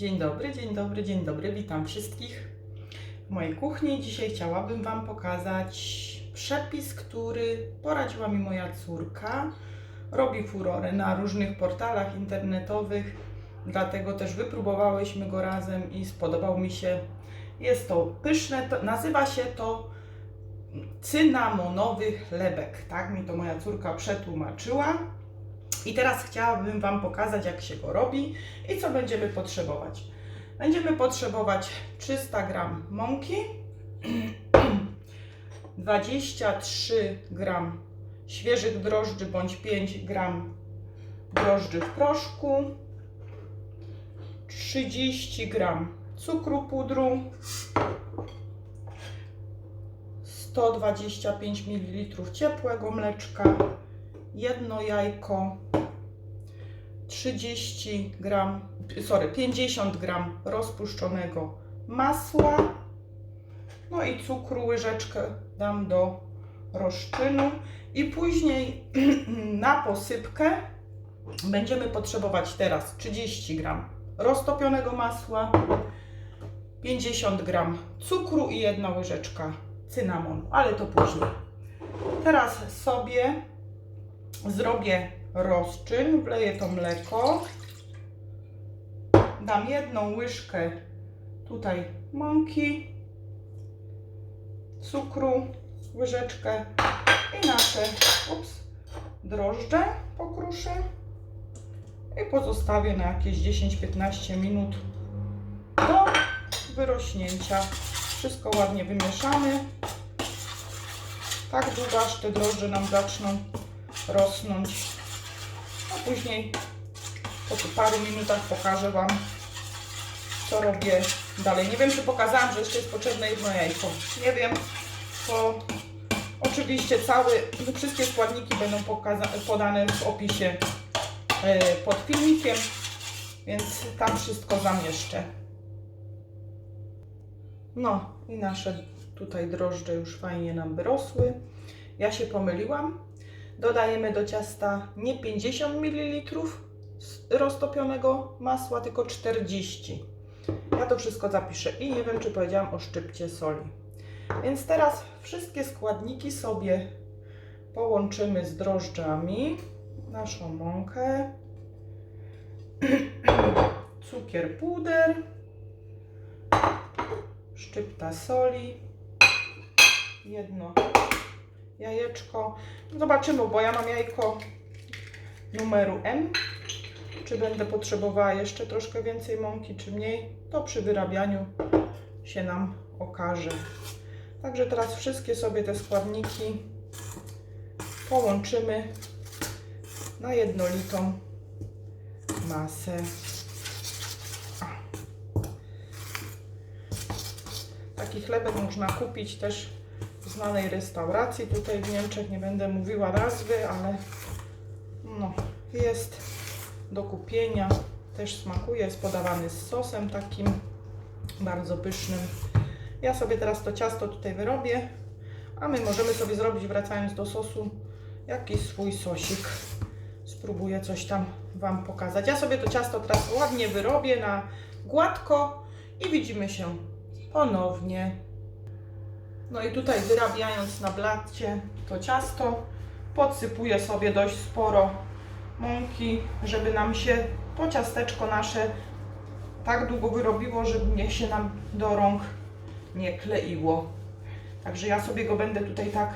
Dzień dobry, dzień dobry, dzień dobry. Witam wszystkich w mojej kuchni. Dzisiaj chciałabym Wam pokazać przepis, który poradziła mi moja córka. Robi furorę na różnych portalach internetowych, dlatego też wypróbowałyśmy go razem i spodobał mi się. Jest to pyszne, to, nazywa się to cynamonowy chlebek. Tak mi to moja córka przetłumaczyła. I teraz chciałabym Wam pokazać, jak się go robi i co będziemy potrzebować. Będziemy potrzebować 300 g mąki, 23 g świeżych drożdży bądź 5 g drożdży w proszku, 30 g cukru pudru, 125 ml ciepłego mleczka, jedno jajko, 30 gram, sorry, 50 gram rozpuszczonego masła, no i cukru łyżeczkę dam do rozczynu. I później na posypkę będziemy potrzebować teraz 30 gram roztopionego masła, 50 gram cukru i jedna łyżeczka cynamonu, ale to później. Teraz sobie zrobię rozczyn, wleję to mleko, dam jedną łyżkę tutaj mąki, cukru, łyżeczkę i nasze ups, drożdże pokruszę i pozostawię na jakieś 10-15 minut do wyrośnięcia. Wszystko ładnie wymieszamy. Tak długo, aż te drożdże nam zaczną rosnąć. Później po paru minutach pokażę Wam, co robię dalej. Nie wiem, czy pokazałam, że jeszcze jest potrzebne jedno jajko. Nie wiem, to oczywiście cały, wszystkie składniki będą podane w opisie e, pod filmikiem, więc tam wszystko zamieszczę. No i nasze tutaj drożdże już fajnie nam wyrosły. Ja się pomyliłam. Dodajemy do ciasta nie 50 ml roztopionego masła, tylko 40. Ja to wszystko zapiszę i nie wiem, czy powiedziałam o szczypcie soli. Więc teraz wszystkie składniki sobie połączymy z drożdżami. Naszą mąkę, cukier puder, szczypta soli, jedno jajeczko. Zobaczymy, bo ja mam jajko numeru M. Czy będę potrzebowała jeszcze troszkę więcej mąki, czy mniej, to przy wyrabianiu się nam okaże. Także teraz wszystkie sobie te składniki połączymy na jednolitą masę. Taki chlebek można kupić też znanej restauracji tutaj w Niemczech. Nie będę mówiła nazwy, ale no, jest do kupienia. Też smakuje, jest podawany z sosem takim bardzo pysznym. Ja sobie teraz to ciasto tutaj wyrobię, a my możemy sobie zrobić, wracając do sosu, jakiś swój sosik. Spróbuję coś tam Wam pokazać. Ja sobie to ciasto teraz ładnie wyrobię na gładko i widzimy się ponownie. No i tutaj wyrabiając na blacie to ciasto, podsypuję sobie dość sporo mąki, żeby nam się to ciasteczko nasze tak długo wyrobiło, żeby nie się nam do rąk nie kleiło. Także ja sobie go będę tutaj tak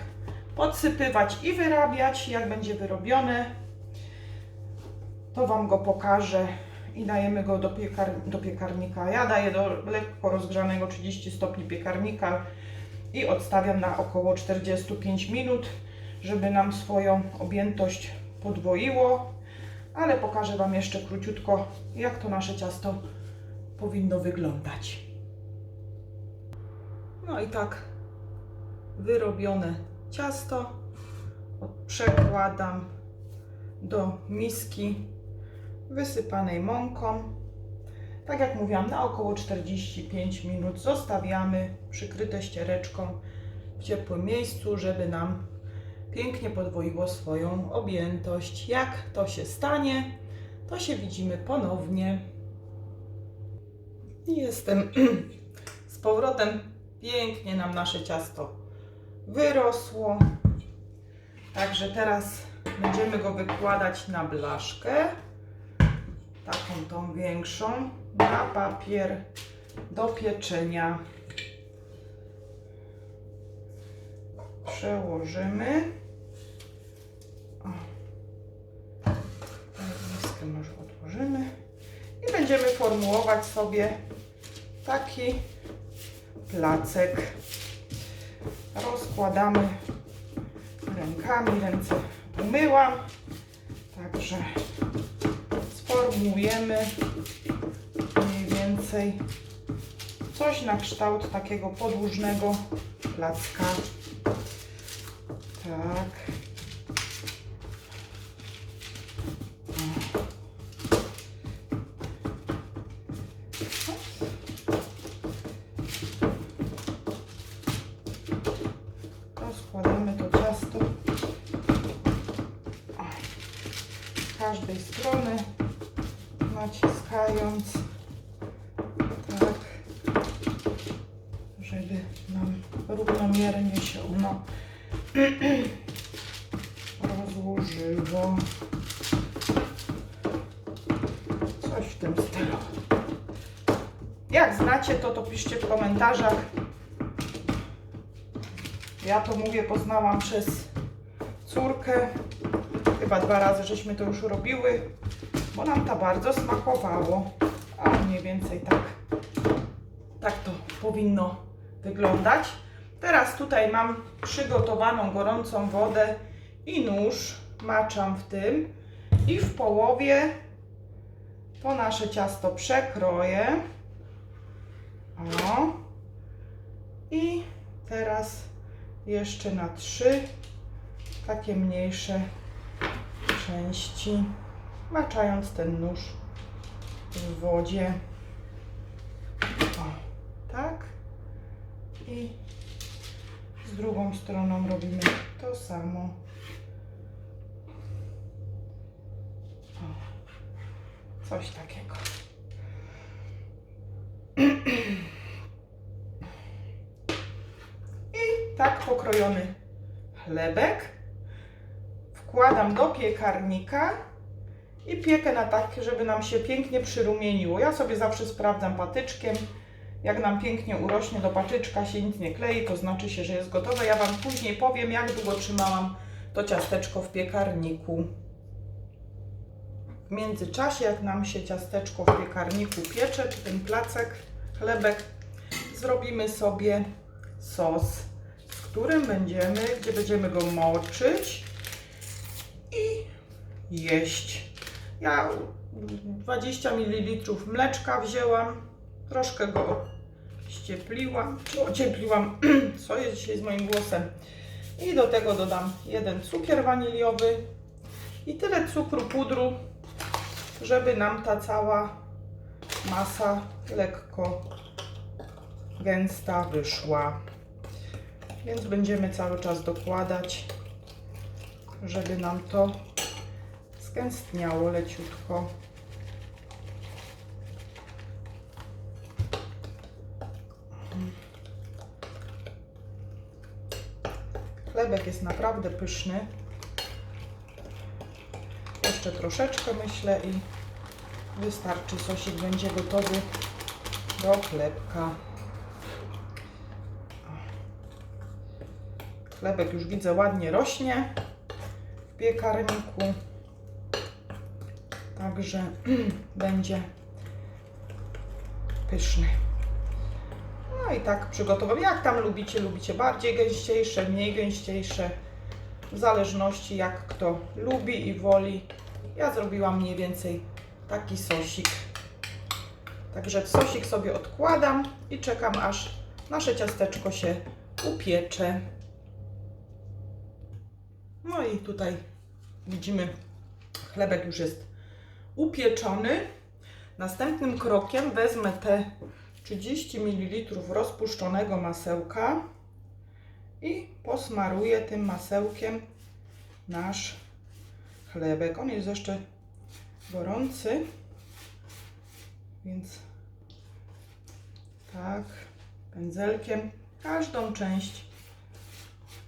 podsypywać i wyrabiać. Jak będzie wyrobione, to Wam go pokażę i dajemy go do, piekar do piekarnika. Ja daję do lekko rozgrzanego 30 stopni piekarnika i odstawiam na około 45 minut, żeby nam swoją objętość podwoiło. Ale pokażę Wam jeszcze króciutko, jak to nasze ciasto powinno wyglądać. No i tak wyrobione ciasto przekładam do miski wysypanej mąką. Tak jak mówiłam, na około 45 minut zostawiamy przykryte ściereczką w ciepłym miejscu, żeby nam pięknie podwoiło swoją objętość. Jak to się stanie, to się widzimy ponownie. Jestem z powrotem. Pięknie nam nasze ciasto wyrosło. Także teraz będziemy go wykładać na blaszkę. Taką tą większą. Na papier do pieczenia. Przełożymy. Miskę może odłożymy. I będziemy formułować sobie taki placek. Rozkładamy rękami, ręce umyłam. Także sformułujemy mniej więcej coś na kształt takiego podłużnego placka. Tak. Rozkładamy to ciasto każdej strony, naciskając równomiernie się ono rozłożyło. Coś w tym stylu. Jak znacie to, to piszcie w komentarzach. Ja to mówię, poznałam przez córkę. Chyba dwa razy żeśmy to już robiły, bo nam to bardzo smakowało. A mniej więcej tak, tak to powinno wyglądać. Teraz tutaj mam przygotowaną gorącą wodę i nóż. Maczam w tym i w połowie to nasze ciasto przekroję. O. I teraz jeszcze na trzy takie mniejsze części, maczając ten nóż w wodzie. O, tak. I z drugą stroną robimy to samo. O, coś takiego. I tak pokrojony chlebek wkładam do piekarnika i piekę na tak, żeby nam się pięknie przyrumieniło. Ja sobie zawsze sprawdzam patyczkiem. Jak nam pięknie urośnie do patyczka, się nic nie klei, to znaczy się, że jest gotowe. Ja Wam później powiem, jak długo trzymałam to ciasteczko w piekarniku. W międzyczasie, jak nam się ciasteczko w piekarniku piecze, czy ten placek, chlebek, zrobimy sobie sos, z którym będziemy, gdzie będziemy go moczyć i jeść. Ja 20 ml mleczka wzięłam, troszkę go ściepliłam, czy ociepliłam, co jest dzisiaj z moim głosem. I do tego dodam jeden cukier waniliowy i tyle cukru, pudru, żeby nam ta cała masa lekko gęsta wyszła. Więc będziemy cały czas dokładać, żeby nam to zgęstniało leciutko. Chlebek jest naprawdę pyszny. Jeszcze troszeczkę myślę i wystarczy sosik będzie gotowy do chlebka. Chlebek już widzę ładnie rośnie w piekarniku. Także będzie pyszny. I tak przygotowam. Jak tam lubicie, lubicie bardziej gęściejsze, mniej gęściejsze. W zależności jak kto lubi i woli. Ja zrobiłam mniej więcej taki sosik. Także sosik sobie odkładam i czekam aż nasze ciasteczko się upiecze. No i tutaj widzimy, chlebek już jest upieczony. Następnym krokiem wezmę te 30 ml rozpuszczonego masełka i posmaruję tym masełkiem nasz chlebek. On jest jeszcze gorący, więc Tak, pędzelkiem każdą część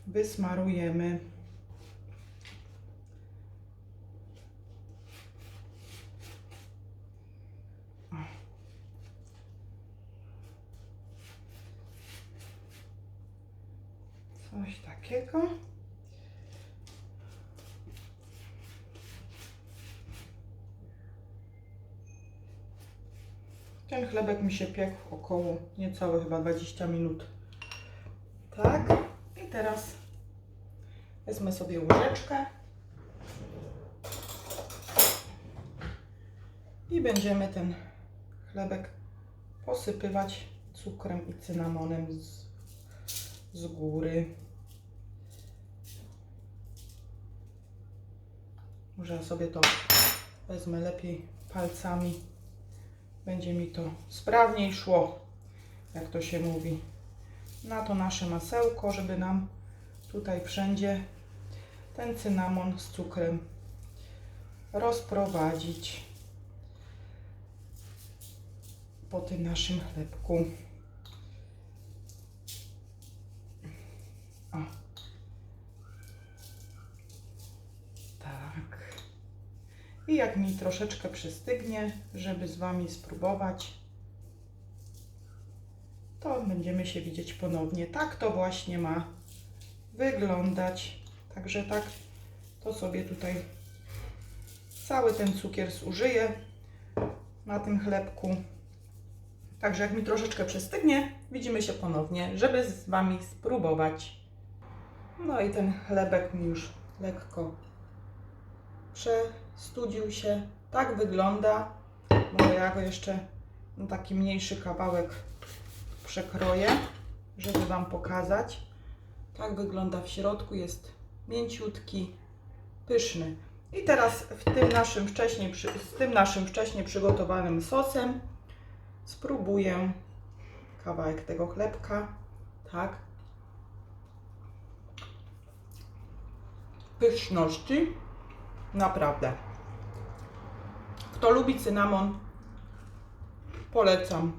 wysmarujemy. O. Coś takiego. Ten chlebek mi się piekł około niecałe chyba 20 minut. Tak. I teraz wezmę sobie łyżeczkę. I będziemy ten chlebek posypywać cukrem i cynamonem z, z góry. Może sobie to wezmę lepiej palcami. Będzie mi to sprawniej szło, jak to się mówi. Na to nasze masełko, żeby nam tutaj wszędzie ten cynamon z cukrem rozprowadzić po tym naszym chlebku. O. Tak. I jak mi troszeczkę przystygnie, żeby z Wami spróbować, to będziemy się widzieć ponownie. Tak to właśnie ma wyglądać. Także tak to sobie tutaj cały ten cukier zużyję na tym chlebku. Także jak mi troszeczkę przystygnie, widzimy się ponownie, żeby z Wami spróbować. No i ten chlebek mi już lekko przestudził się. Tak wygląda. Może ja go jeszcze na taki mniejszy kawałek przekroję, żeby Wam pokazać. Tak wygląda w środku. Jest mięciutki, pyszny. I teraz w tym naszym wcześniej, z tym naszym wcześniej przygotowanym sosem spróbuję kawałek tego chlebka. Tak. Pyszności. Naprawdę. Kto lubi cynamon, polecam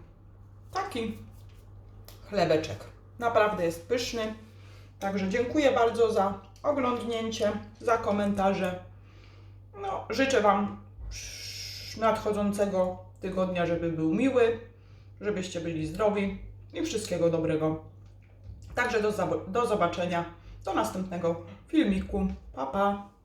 taki chlebeczek. Naprawdę jest pyszny. Także dziękuję bardzo za oglądnięcie, za komentarze. No, życzę Wam nadchodzącego tygodnia, żeby był miły, żebyście byli zdrowi i wszystkiego dobrego. Także do, do zobaczenia, do następnego filmiku. Pa, pa!